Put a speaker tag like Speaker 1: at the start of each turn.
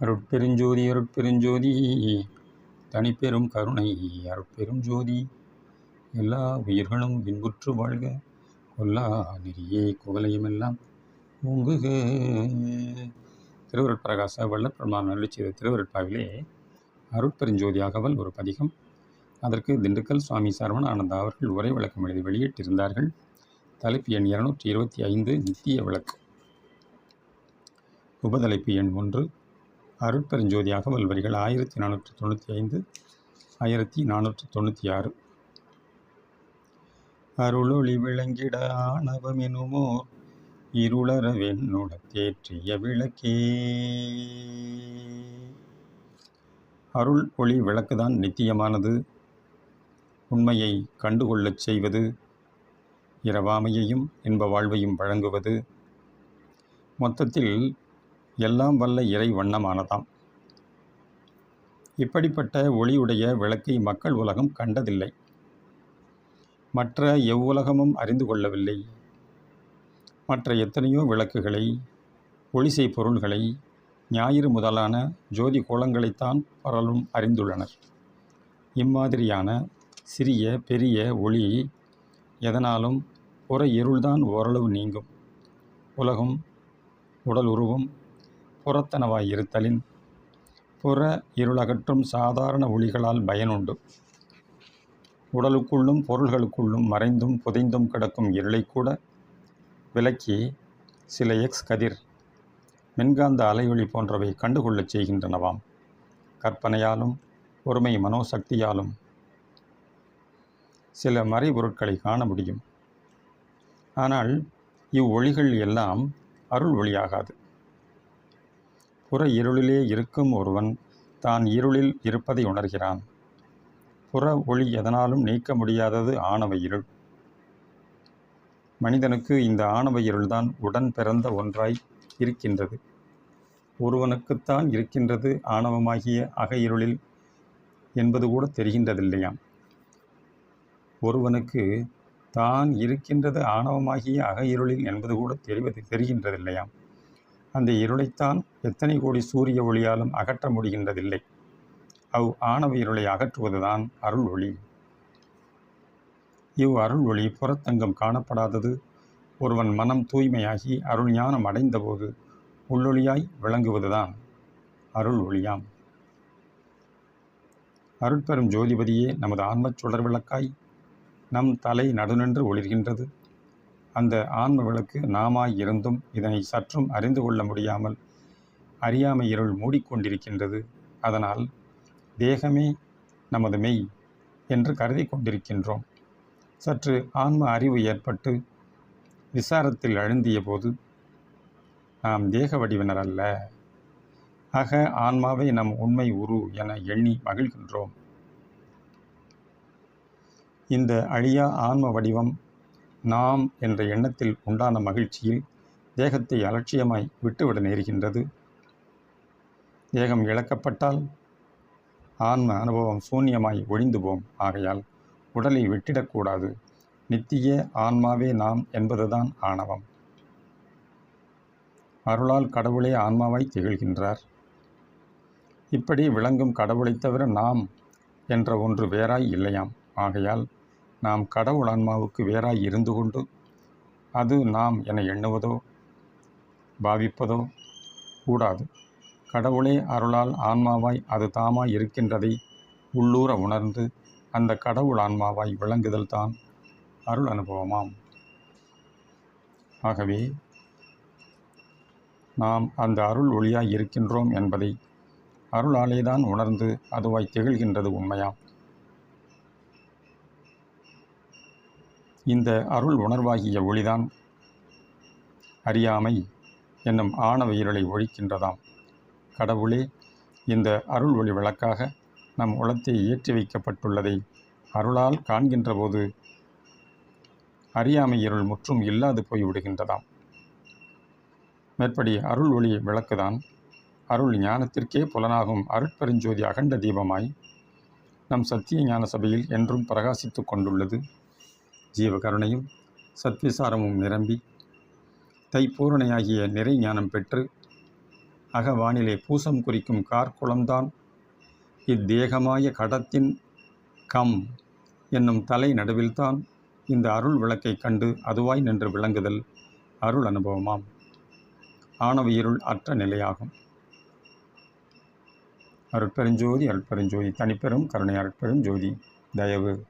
Speaker 1: அருட்பெருஞ்சோதி அருட்பெருஞ்சோதி தனிப்பெரும் கருணை அருட்பெரும் ஜோதி எல்லா உயிர்களும் இன்புற்று வாழ்க கொல்லா நெறியே குவலையுமெல்லாம் ஓங்குக. திருவருட்பிரகாச வல்லப்பெருமான் அருளி செய்த திருவருட்பாவிலே அருட்பெருஞ்சோதியாகவல் ஒரு பதிகம். அதற்கு திண்டுக்கல் சுவாமி சரவணானந்தா அவர்கள் உரை விளக்கம் எழுதி வெளியிட்டிருந்தார்கள். தலைப்பு எண் இருநூற்றி இருபத்தி ஐந்து நித்திய விளக்கு. உபதலைப்பு எண் ஒன்று அருட்பெருஞ்சோதி அகவல் வரிகள் ஆயிரத்தி நானூற்றி தொண்ணூற்றி ஐந்து ஆயிரத்தி நானூற்றி தொண்ணூற்றி ஆறு. அருளொளி விளங்கிட எனுமோ இருளற வெண்ணுட தேற்றிய விளக்கே. அருள் ஒளி விளக்குதான் நித்தியமானது. உண்மையை கண்டுகொள்ளச் செய்வது இரவாமையையும் இன்ப வாழ்வையும் வழங்குவது. மொத்தத்தில் எல்லாம் வல்ல இறை வண்ணமானதாம். இப்படிப்பட்ட ஒளியுடைய விளக்கை மக்கள் உலகம் கண்டதில்லை. மற்ற எவ்வுலகமும் அறிந்து கொள்ளவில்லை. மற்ற எத்தனையோ விளக்குகளை ஒளிசை பொருள்களை ஞாயிறு முதலான ஜோதி கோலங்களைத்தான் பரலும் அறிந்துள்ளனர். இம்மாதிரியான சிறிய பெரிய ஒளி எதனாலும் புற இருள்தான் ஓரளவு நீங்கும். உலகம் உடல் உருவும் புறத்தனவாய் இருத்தலின் புற இருளகற்றும் சாதாரண ஒளிகளால் பயனுண்டு. உடலுக்குள்ளும் பொருள்களுக்குள்ளும் மறைந்தும் புதைந்தும் கிடக்கும் இருளை கூட விலக்கி சில எக்ஸ் கதிர் மின்காந்த அலையொளி போன்றவை கண்டுகொள்ளச் செய்கின்றனவாம். கற்பனையாலும் ஒருமை மனோசக்தியாலும் சில மறைபொருட்களை காண முடியும். ஆனால் இவ்வொளிகள் எல்லாம் அருள் ஒளியாகாது. புற இருளிலே இருக்கும் ஒருவன் தான் இருளில் இருப்பதை உணர்கிறான். புற ஒளி எதனாலும் நீக்க முடியாதது ஆணவ இருள். மனிதனுக்கு இந்த ஆணவ இருள்தான் உடன் பிறந்த ஒன்றாய் இருக்கின்றது. ஒருவனுக்குத்தான் இருக்கின்றது ஆணவமாகிய அக இருளில் என்பது கூட தெரிகின்றதில்லையாம். ஒருவனுக்கு தான் இருக்கின்றது ஆணவமாகிய அக இருளில் என்பது கூட தெரிவது தெரிகின்றதில்லையாம். அந்த இருளைத்தான் எத்தனை கோடி சூரிய ஒளியாலும் அகற்ற முடிகின்றதில்லை. அவ் ஆணவ இருளை அகற்றுவதுதான் அருள் ஒளி. இவ் அருள் ஒளி புறத்தங்கம் காணப்படாதது. ஒருவன் மனம் தூய்மையாகி அருள் ஞானம் அடைந்தபோது உள்ளொளியாய் விளங்குவதுதான் அருள் ஒளியாம். அருட்பெரும் ஜோதிபதியே நமது ஆன்மச் சுடர் விளக்காய் நம் தலை நடுநின்று ஒளிர்கின்றது. அந்த ஆன்ம விளக்கு நாமாய் இருந்தும் இதனை சற்றும் அறிந்து கொள்ள முடியாமல் அறியாமை இருள் மூடிக்கொண்டிருக்கின்றது. அதனால் தேகமே நமது மெய் என்று கருதி கொண்டிருக்கின்றோம். சற்று ஆன்ம அறிவு ஏற்பட்டு விசாரத்தில் அழுந்திய போது நாம் தேக வடிவினர் அல்ல. அக ஆன்மாவை நம் உண்மை உரு என எண்ணி மகிழ்கின்றோம். இந்த அழியா ஆன்ம வடிவம் நாம் என்ற எண்ணத்தில் உண்டான மகிழ்ச்சியில் தேகத்தை அலட்சியமாய் விட்டுவிட நேருகின்றது. தேகம் இழக்கப்பட்டால் ஆன்ம அனுபவம் சூன்யமாய் ஒழிந்து போம் ஆகையால் உடலை விட்டிடக்கூடாது நித்திய ஆன்மாவே நாம் என்பதுதான் ஆணவம். அருளால் கடவுளே ஆன்மாவாய் திகழ்கின்றார். இப்படி விளங்கும் கடவுளைத் தவிர நாம் என்ற ஒன்று வேறாய் இல்லையாம். ஆகையால் நாம் கடவுள் ஆன்மாவுக்கு வேறாய் இருந்து கொண்டு அது நாம் என எண்ணுவதோ பாவிப்பதோ கூடாது. கடவுளே அருளால் ஆன்மாவாய் அது தாமாய் இருக்கின்றதை உள்ளூர உணர்ந்து அந்த கடவுள் ஆன்மாவாய் விளங்குதல் தான் அருள் அனுபவமாம். ஆகவே நாம் அந்த அருள் ஒளியாய் இருக்கின்றோம் என்பதை அருளாலே தான் உணர்ந்து அதுவாய் திகழ்கின்றது உண்மையாம். இந்த அருள் உணர்வாகிய ஒளிதான். அறியாமை என்னும் ஆணவ இருளை ஒழிக்கின்றதாம். கடவுளே இந்த அருள் ஒளி விளக்காக நம் உளத்தை ஏற்றி வைக்கப்பட்டுள்ளதை அருளால் காண்கின்ற போது அறியாமை இருள் முற்றும் இல்லாது போய்விடுகின்றதாம். மேற்படி அருள் ஒளி விளக்குதான். அருள் ஞானத்திற்கே புலனாகும் அருட்பெருஞ்சோதி அகண்ட தீபமாய் நம் சத்திய ஞான சபையில் என்றும் பிரகாசித்து கொண்டுள்ளது. ஜீவகருணையும் சத்விசாரமும் நிரம்பி தைப்பூரணையாகிய நிறை ஞானம் பெற்று அகவானிலே பூசம் குறிக்கும் கார்குளம்தான் இத்தேகமாய கடத்தின் கம் என்னும் தலை நடுவில்தான் இந்த அருள் விளக்கை கண்டு அதுவாய் நின்று விளங்குதல் அருள் அனுபவமாம். ஆணவியருள் இருள் அற்ற நிலையாகும். அருட்பெருஞ்சோதி அருட்பெருஞ்சோதி தனிப்பெரும் கருணை அருட்பெரும் ஜோதி தயவு.